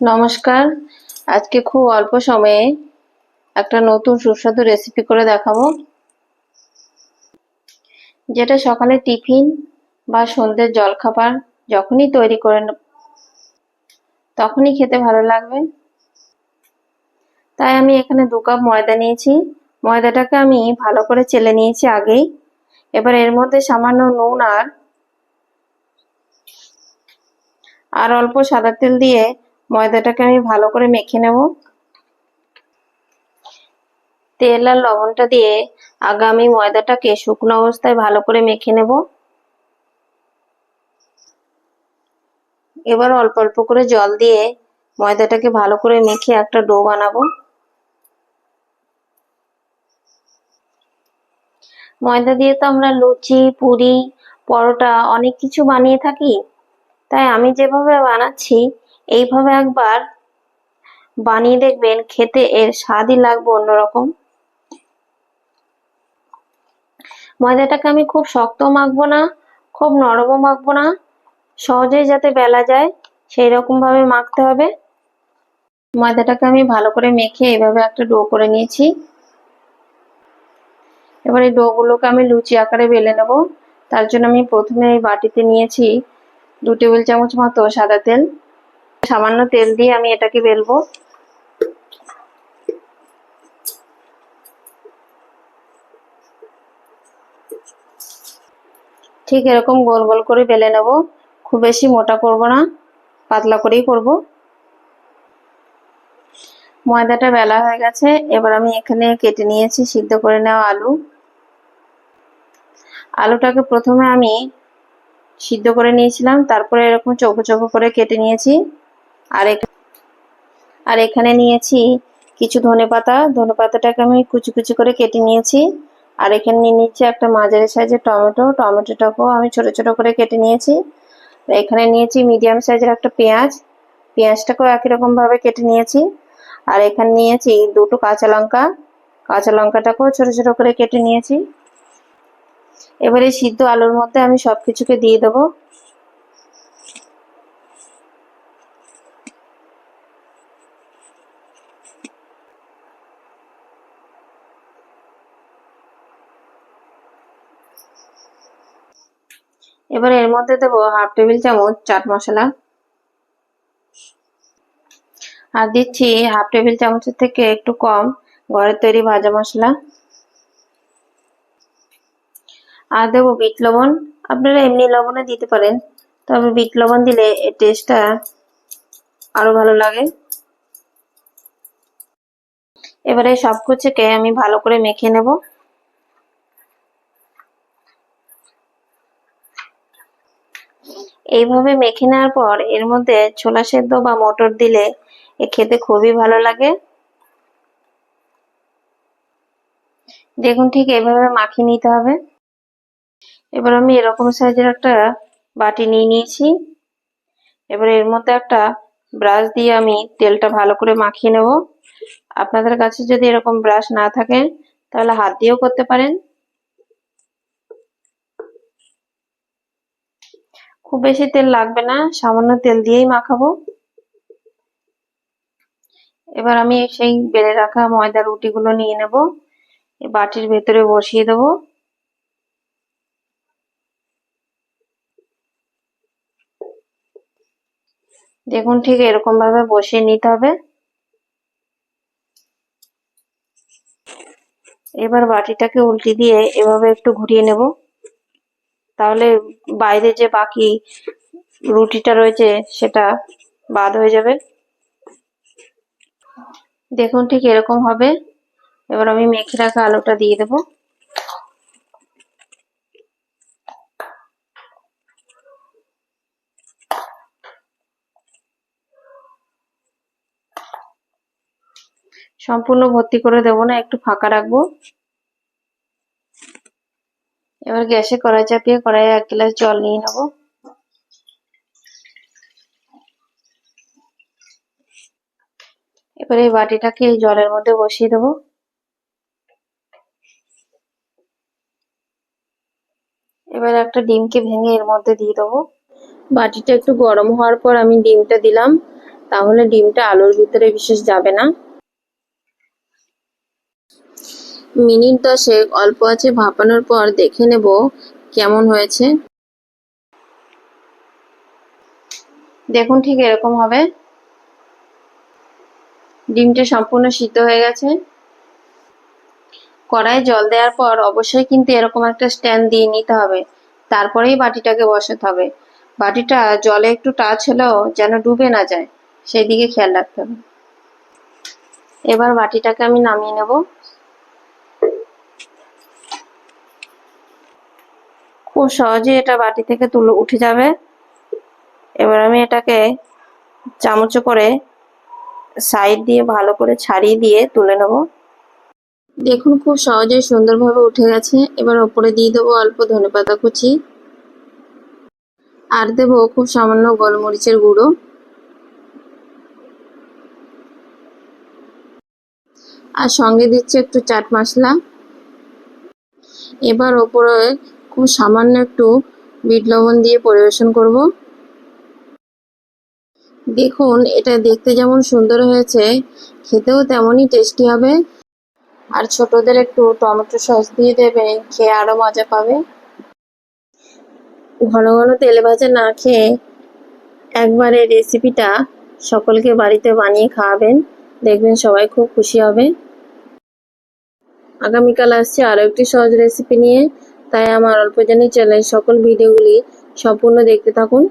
নমস্কার। আজকে খুব অল্প সময়ে একটা নতুন সুস্বাদু রেসিপি করে দেখাবো। যেটা সকালে টিফিন বা সন্ধ্যের জলখাবার যখনই তৈরি করে তখনই খেতে ভালো লাগবে। তাই আমি এখানে দু কাপ ময়দা নিয়েছি। ময়দাটাকে আমি ভালো করে চেলে নিয়েছি আগেই। এবার এর মধ্যে সামান্য নুন আর আর অল্প সাদা তেল দিয়ে ময়দাটাকে আমি ভালো করে মেখে নেব। তেল আর লবণটা দিয়ে আগে আমি ময়দাটাকে শুকনো অবস্থায় ভালো করে মেখে নেব। এবার অল্প অল্প করে জল দিয়ে ময়দাটাকে ভালো করে মেখে একটা ডো বানাবো। ময়দা দিয়ে তো আমরা লুচি, পুরি, পরোটা অনেক কিছু বানিয়ে থাকি। তাই আমি যেভাবে বানাচ্ছি এইভাবে একবার বানিয়ে দেখবেন, খেতে এর স্বাদই লাগবে অন্যরকম। ময়দাটাকে আমি খুব শক্ত মাখবো না, খুব নরমও মাখবো না, সহজেই যাতে বেলা যায় সেই রকম ভাবে মাখতে হবে। ময়দাটাকে আমি ভালো করে মেখে এভাবে একটা ডো করে নিয়েছি। এবার এই ডোগুলোকে আমি লুচি আকারে বেলে নেব। তার জন্য আমি প্রথমে এই বাটিতে নিয়েছি দু টেবিল চামচ মতো সাদা তেল। সামান্য তেল দিয়ে আমি এটাকে বেলবো। ঠিক এরকম গোল গোল করে বেলে নেব। খুব বেশি মোটা করব না, পাতলা করেই করব। ময়দাটা বেলা হয়ে গেছে, এবার আমি এখানে কেটে নিয়েছি সিদ্ধ করে নেওয়া আলু। আলুটাকে প্রথমে আমি সিদ্ধ করে নিয়েছিলাম, তারপরে এরকম চোখো চোখো করে কেটে নিয়েছি। আর আর এখানে নিয়েছি কিছু ধনে পাতা। ধনে পাতাটাকে আমি কুচি কুচি করে কেটে নিয়েছি। আর এখানে নিয়ে নিচ্ছি একটা মাঝারি সাইজের টমেটো। টমেটোটাকেও আমি ছোট ছোট করে কেটে নিয়েছি। এখানে নিয়েছি মিডিয়াম সাইজের একটা পেঁয়াজ। পেঁয়াজটাকেও একই রকমভাবে কেটে নিয়েছি। আর এখানে নিয়েছি দুটো কাঁচা লঙ্কা। কাঁচা লঙ্কাটাকেও ছোট ছোট করে কেটে নিয়েছি। এবারে সিদ্ধ আলুর মধ্যে আমি সব কিছুকে দিয়ে দেবো। এবার এর মধ্যে দেবো হাফ টেবিল চামচ চাট মশলা। আর দিচ্ছি হাফ টেবিল চামচের থেকে একটু কম ঘরের তৈরি ভাজা মশলা। আর দেবো বিট লবণ। আপনারা এমনি লবণে দিতে পারেন, তবে বিট লবণ দিলে এর টেস্টটা আরও ভালো লাগে। এবারে সব কিছুকে আমি ভালো করে মেখে নেব। এইভাবে মেখে নেওয়ার পর এর মধ্যে ছোলা সেদ্ধ বা মটর দিলে এ খেতে খুবই ভালো লাগে। দেখুন ঠিক এভাবে মাখিয়ে নিতে হবে। এবার আমি এরকম সাইজের একটা বাটি নিয়ে নিয়েছি। এবার এর মধ্যে একটা ব্রাশ দিয়ে আমি তেলটা ভালো করে মাখিয়ে নেব। আপনাদের কাছে যদি এরকম ব্রাশ না থাকে, তাহলে হাত দিয়েও করতে পারেন। খুব বেশি তেল লাগবে না, সামান্য তেল দিয়েই মাখাবো। এবার আমি সেই বেড়ে রাখা ময়দার রুটিগুলো নিয়ে নেব বাটির ভেতরে বসিয়ে দেবো। দেখুন ঠিক এরকম ভাবে বসিয়ে নিতে হবে। এবার বাটিটাকে উল্টি দিয়ে এভাবে একটু ঘুরিয়ে নেব। তাহলে বাইরে যে বাকি রুটিটা রয়েছে সেটা বাদ হয়ে যাবে। দেখুন ঠিক এরকম হবে। এবার আমি মেখে রাখা আলুটা দিয়ে দেবো। সম্পূর্ণ ভর্তি করে দেব না, একটু ফাঁকা রাখব। এবার গ্যাসে কড়াই চাপিয়ে কড়াইয়ে এক গ্লাস জল নিয়ে নেব। এবার এই বাটিটাকে এই জলের মধ্যে বসিয়ে দেব। এবার একটা ডিমকে ভেঙে এর মধ্যে দিয়ে দেবো। বাটিটা একটু গরম হওয়ার পর আমি ডিমটা দিলাম, তাহলে ডিমটা আলুর ভিতরে বিশেষ যাবে না। মিনিট দশেক অল্প আছে, ভাপানোর পর দেখে নেব কেমন হয়েছে। দেখুন ঠিক এরকম হবে। ডিমটা সম্পূর্ণ সিদ্ধ হয়ে গেছে। কড়াই জল দেওয়ার পর অবশ্যই কিন্তু এরকম একটা স্ট্যান্ড দিয়ে নিতে হবে। তারপরেই বাটিটাকে বসাতে হবে। বাটিটা জলে একটু টাচ হলেও যেন ডুবে না যায়, সেই দিকে খেয়াল রাখতে হবে। এবার বাটিটাকে আমি নামিয়ে নেব। খুব সহজে এটা বাটি থেকে তুলে উঠে যাবে। এবার আমি এটাকে চামচে করে সাইড দিয়ে ভালো করে ছাড়িয়ে দিয়ে তুলে নেব। দেখুন, খুব সহজে সুন্দরভাবে উঠে গেছে। এবার ওপরে দিয়ে দেবো অল্প ধনেপাতা কুচি। আর দেবো খুব সামান্য গোলমরিচের গুঁড়ো। আর সঙ্গে দিচ্ছে একটু চাট মশলা। এবার ওপরে খুব সামান্য একটু বিট লবণ দিয়ে পরিবেশন করব। দেখুন, এটা দেখতে যেমন সুন্দর হয়েছে, খেতেও তেমনই টেস্টি হবে। আর ছোটদের একটু টমেটো সস দিয়ে দেবে, খেয়ে আরও মজা পাবে। ঘন ঘন তেলে ভাজা না খেয়ে একবার রেসিপিটা সকলকে বাড়িতে বানিয়ে খাওয়াবেন, দেখবেন সবাই খুব খুশি হবে। আগামীকাল আসছে আরও একটি সহজ রেসিপি নিয়ে। তাই আমার অল্প জানি চ্যানেল সকল ভিডিওগুলি সম্পূর্ণ দেখতে থাকুন।